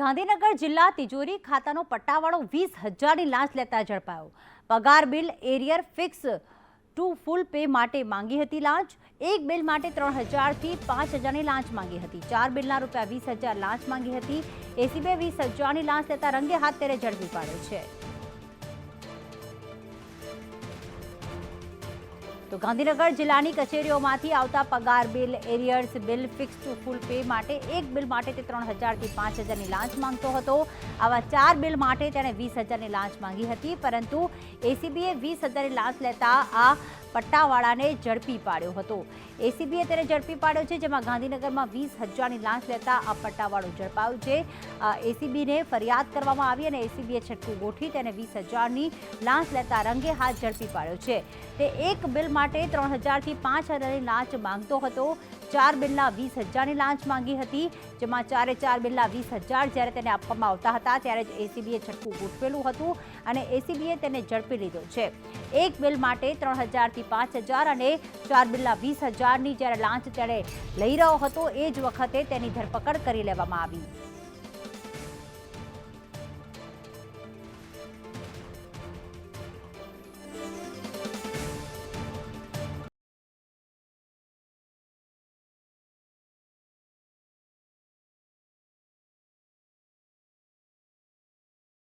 ગાંધીનગર જિલ્લા તિજોરી ખાતાનો પટ્ટાવાળો વીસ હજારની લાંચ લેતા ઝડપાયો. પગાર bill, arrear fix, to full pay માટે માંગી હતી લાંચ એક બિલ માટે ત્રણ હજારથી પાંચ હજારની લાંચ માંગી હતી. ચાર બિલના રૂપિયા વીસ હજાર લાંચ માંગી હતી. એસીબીએ વીસ હજારની લાંચ લેતા રંગે હાથ તેને ઝડપી પાડ્યો છે. તો ગાંધીનગર જિલ્લાની કચેરીઓમાંથી આવતા પગાર bill, arrears bill fix to full pay માટે એક બિલ માટે તે ત્રણ હજારથી પાંચ હજારની લાંચ માંગતો હતો. આવા ચાર બિલ માટે તેણે વીસ હજારની લાંચ માંગી હતી, પરંતુ એસીબીએ વીસ હજારની લાંચ લેતા આ પટ્ટાવાળાને ઝડપી પાડ્યો હતો. એસીબીએ તેને ઝડપી પાડ્યો છે, જેમાં ગાંધીનગરમાં વીસ હજારની લાંચ લેતા આ પટ્ટાવાળો ઝડપાયો છે. એસીબીને ફરિયાદ કરવામાં આવી અને એસીબીએ છટકું ગોઠવી તેને વીસ હજારની લાંચ લેતા રંગે હાથ ઝડપી પાડ્યો છે. તે એક બિલ માટે ત્રણ હજારથી પાંચ હજારની લાંચ માંગતો હતો. ચાર બિલના વીસ હજારની લાંચ માંગી હતી. જેમાં ચારે ચાર બિલના વીસ હજાર જ્યારે તેને આપવામાં આવતા હતા, ત્યારે જ એસીબીએ છટકું ગોઠવેલું હતું અને એસીબીએ તેને ઝડપી લીધો છે. એક બિલ માટે ત્રણ હજારથી પાંચ હજાર અને ચાર બિલના વીસ હજારની જ્યારે લાંચ તેણે લઈ રહ્યો હતો, એ જ વખતે તેની ધરપકડ કરી લેવામાં આવી.